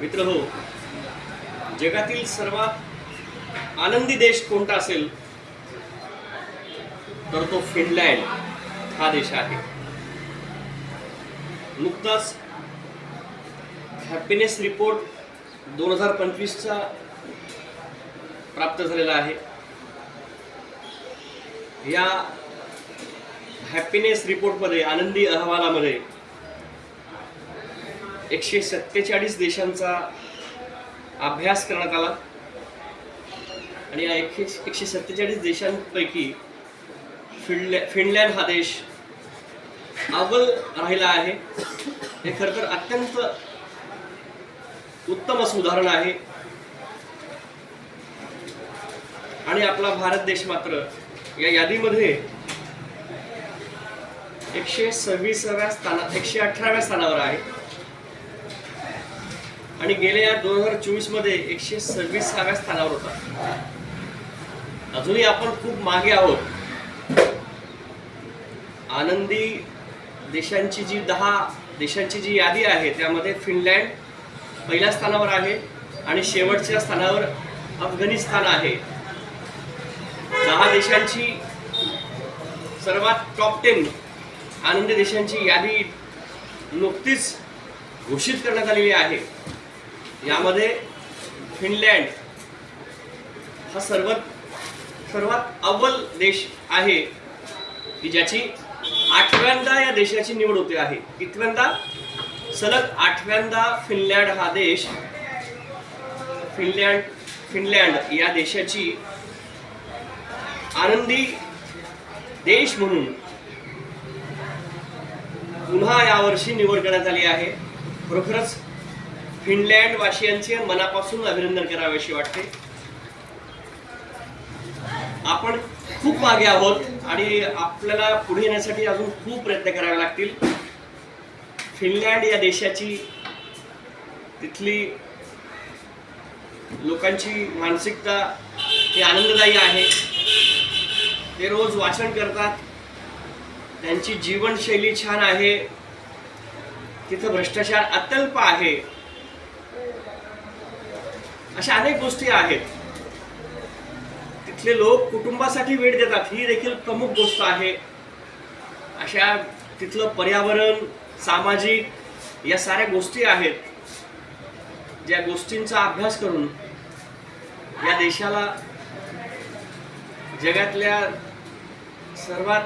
मित्र हो जगातील सर्वात आनंदी देश कोणता असेल तर तो फिनलँड हा देश आहे. नुकताच हॅपीनेस रिपोर्ट दोन हजार पंचवीसचा प्राप्त झालेला आहे. या हॅपीनेस रिपोर्टमध्ये आनंदी अहवालामध्ये एकशे सत्तेचाळीस देशांचा अभ्यास करण्यात आला. आणि या एकशे एकशे सत्तेचाळीस देशांपैकी फिनलॅ फिनलँड हा देश अव्वल राहिला आहे. हे खरं तर अत्यंत उत्तम असं उदाहरण आहे. आणि आपला भारत देश मात्र या यादीमध्ये एकशे सव्वीसाव्या स्थाना एकशे अठराव्या स्थानावर आहे. आणि गेल्या या दोन हजार चोवीसमध्ये एकशे सव्वीसाव्या स्थानावर होता. अजूनही आपण खूप मागे आहोत. आनंदी देशांची जी दहा देशांची जी यादी आहे त्यामध्ये फिनलँड पहिल्या स्थानावर आहे आणि शेवटच्या स्थानावर अफगाणिस्तान आहे. दहा देशांची सर्वात टॉप टेन आनंदी देशांची यादी नुकतीच घोषित करण्यात आलेली आहे. यामध्ये फिनलँड हा सर्वात सर्वात अव्वल देश आहे. की ज्याची आठव्यांदा या देशाची निवड होते आहे. कितव्यांदा? सलग आठव्यांदा फिनलँड हा देश फिनलँड फिनलँड या देशाची आनंदी देश म्हणून पुन्हा यावर्षी निवड करण्यात आली आहे. खरोखरच फिनलँड वासियांचे मनापासून अभिनंदन करावेशी वाटते. आपण खूप मागे आहोत आणि आपल्याला पुढे येण्यासाठी अजून खूप प्रयत्न करावे लागतील. फिनलँड या देशाची तिथली लोकांची मानसिकता ही आनंददायी आहे. ते रोज वाचन करतात. त्यांची जीवनशैली छान आहे. तिथं भ्रष्टाचार अत्यल्प आहे. अशा अनेक गोष्टी आहेत. तिथले लोक कुटुंबासाठी वेळ देतात. ही देखील प्रमुख गोष्ट आहे. अशा तिथलं पर्यावरण सामाजिक या साऱ्या गोष्टी आहेत. ज्या गोष्टींचा अभ्यास करून या देशाला जगातल्या सर्वात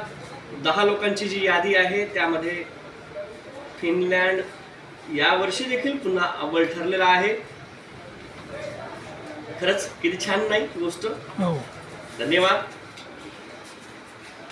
दहा लोकांची जी यादी आहे त्यामध्ये फिनलँड यावर्षी देखील पुन्हा अव्वल ठरलेला आहे. खरंच किती छान नाही गोष्ट. हो. धन्यवाद.